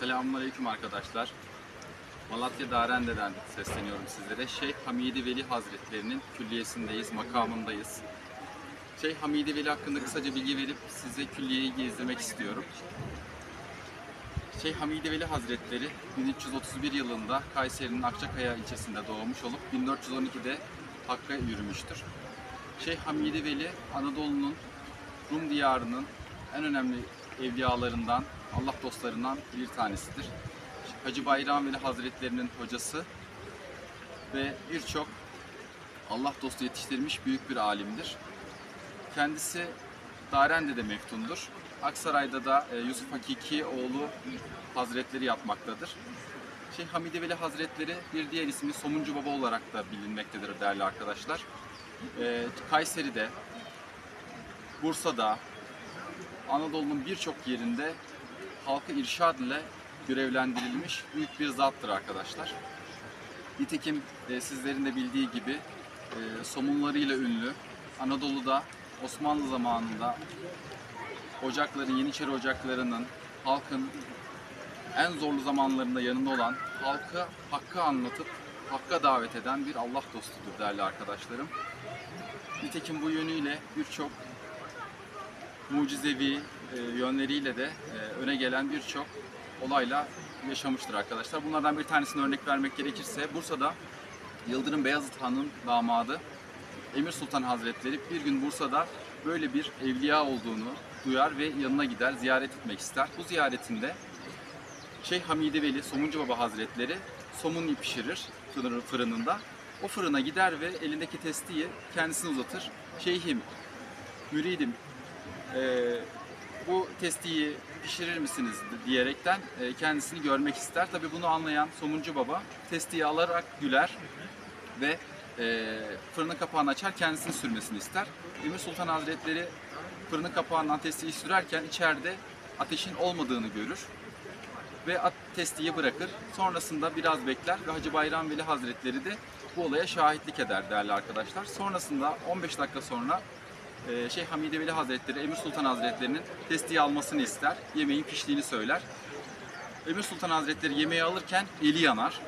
Selamünaleyküm arkadaşlar. Malatya Darende'den sesleniyorum sizlere. Şeyh Hamidi Veli Hazretlerinin külliyesindeyiz, makamındayız. Şeyh Hamidi Veli hakkında kısaca bilgi verip size külliyeyi gezdirmek istiyorum. Şeyh Hamidi Veli Hazretleri 1331 yılında Kayseri'nin Akçakaya ilçesinde doğmuş olup 1412'de Hakk'a yürümüştür. Şeyh Hamidi Veli Anadolu'nun Rum diyarının en önemli evliyalarından, Allah dostlarından bir tanesidir. Hacı Bayram Veli Hazretlerinin hocası ve birçok Allah dostu yetiştirmiş büyük bir alimdir. Kendisi Darende'de meftundur. Aksaray'da da e, Yusuf Hakiki oğlu Hazretleri yapmaktadır. Şeyh Hamidi Veli Hazretleri bir diğer ismi Somuncu Baba olarak da bilinmektedir değerli arkadaşlar. E, Kayseri'de, Bursa'da, Anadolu'nun birçok yerinde halkı irşad ile görevlendirilmiş büyük bir zattır arkadaşlar. Nitekim e, sizlerin de bildiği gibi e, somunlarıyla ünlü Anadolu'da Osmanlı zamanında ocakların, Yeniçeri ocaklarının halkın en zorlu zamanlarında yanında olan halka hakkı anlatıp hakka davet eden bir Allah dostudur değerli arkadaşlarım. Nitekim bu yönüyle birçok mucizevi yönleriyle de e, öne gelen birçok olayla yaşamıştır arkadaşlar. Bunlardan bir tanesini örnek vermek gerekirse Bursa'da Yıldırım Beyazıt Han'ın damadı Emir Sultan Hazretleri bir gün Bursa'da böyle bir evliya olduğunu duyar ve yanına gider, ziyaret etmek ister. Bu ziyaretinde Şeyh Hamidi Veli Somuncu Baba Hazretleri somun pişirir fırın- fırınında. O fırına gider ve elindeki testiyi kendisine uzatır. Şeyhim, müridim, e, bu testiyi pişirir misiniz diyerekten e, kendisini görmek ister. Tabi bunu anlayan Somuncu Baba testiyi alarak güler ve e, fırının kapağını açar kendisini sürmesini ister. Emir Sultan Hazretleri fırının kapağından testiyi sürerken içeride ateşin olmadığını görür ve testiyi bırakır. Sonrasında biraz bekler ve Hacı Bayram Veli Hazretleri de bu olaya şahitlik eder değerli arkadaşlar. Sonrasında 15 dakika sonra Şeyh Hamide Veli Hazretleri Emir Sultan Hazretleri'nin testiyi almasını ister. Yemeğin piştiğini söyler. Emir Sultan Hazretleri yemeği alırken eli yanar.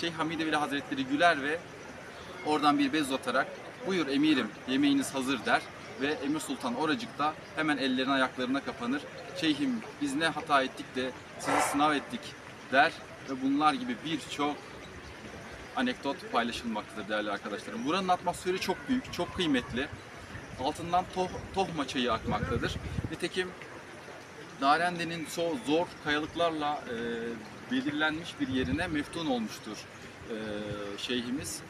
Şeyh Hamide Veli Hazretleri güler ve oradan bir bez uzatarak buyur emirim yemeğiniz hazır der ve Emir Sultan oracıkta hemen ellerine ayaklarına kapanır. Şeyhim biz ne hata ettik de sizi sınav ettik der ve bunlar gibi birçok anekdot paylaşılmaktadır değerli arkadaşlarım. Buranın atmosferi çok büyük, çok kıymetli. Altından toh, tohma çayı akmaktadır. Nitekim Darende'nin so zor kayalıklarla e, belirlenmiş bir yerine meftun olmuştur e, şeyhimiz.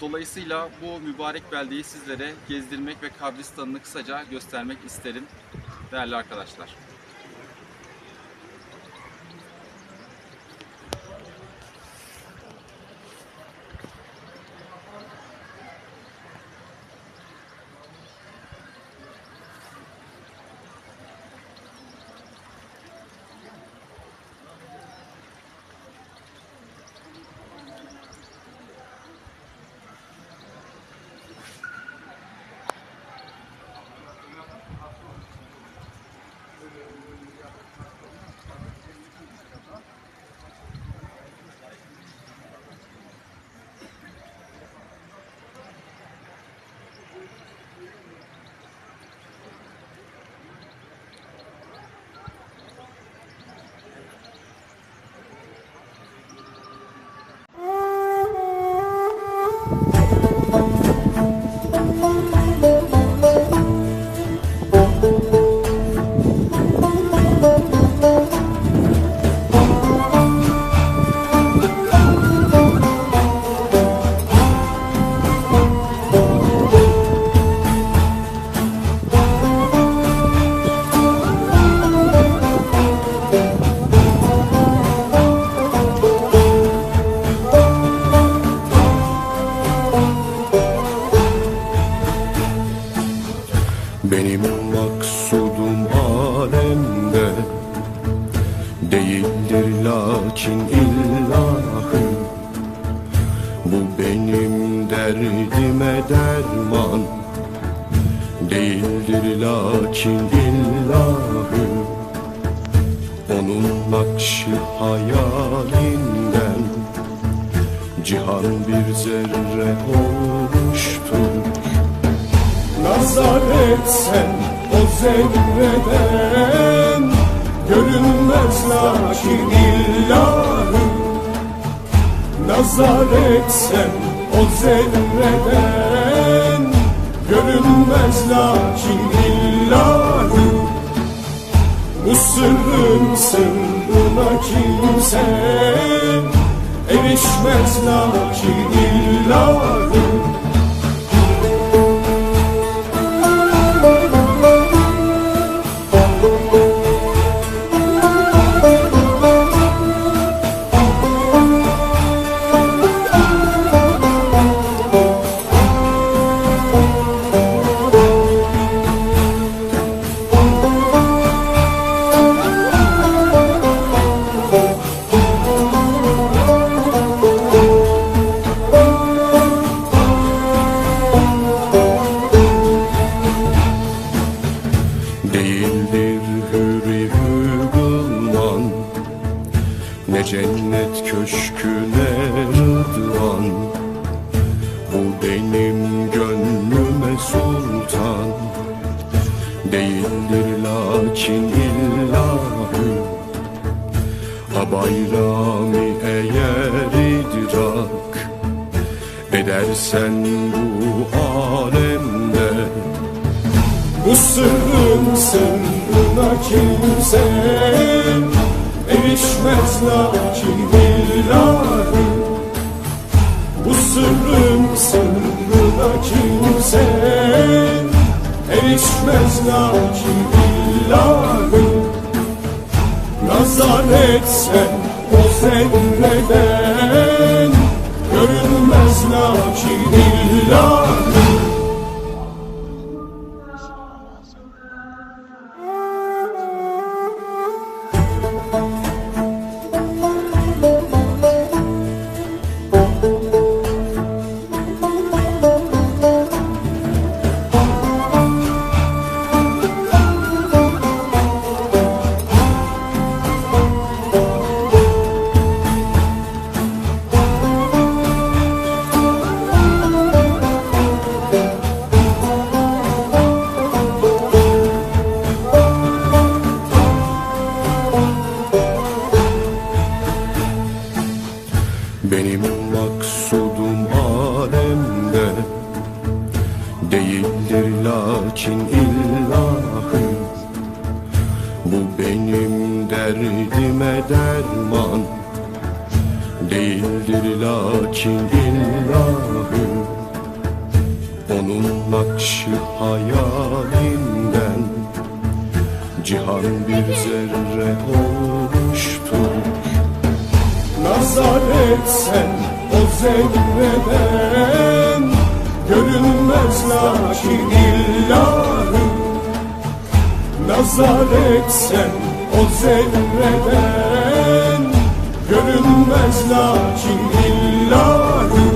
Dolayısıyla bu mübarek beldeyi sizlere gezdirmek ve kabristanını kısaca göstermek isterim değerli arkadaşlar. Zerre olmuştur Nazar etsen o zerreden Görünmez lakin illahı Nazar etsen o zerreden Görünmez lakin illahı Bu sırrın sırrına kimse Erişmez lakin illahı bayrami eğer idrak Edersen bu alemde Bu sırrın sırrına kimse erişmez lakin billahi Bu sırrın sırrına kimse erişmez lakin billahi Nazar etsen o zerreden görünmez lakin billahi Benim maksudum alemde Değildir lakin illahı Bu benim derdime derman Değildir lakin illahı Onun nakşı hayalinden Cihan bir zerre olmuştur Nazar etsen o zerreden Görünmez lakin illahı Nazar etsen o zerreden Görünmez lakin illahı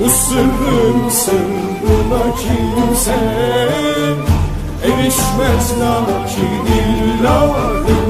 Bu sırrın sırrına kimse Erişmez lakin illahı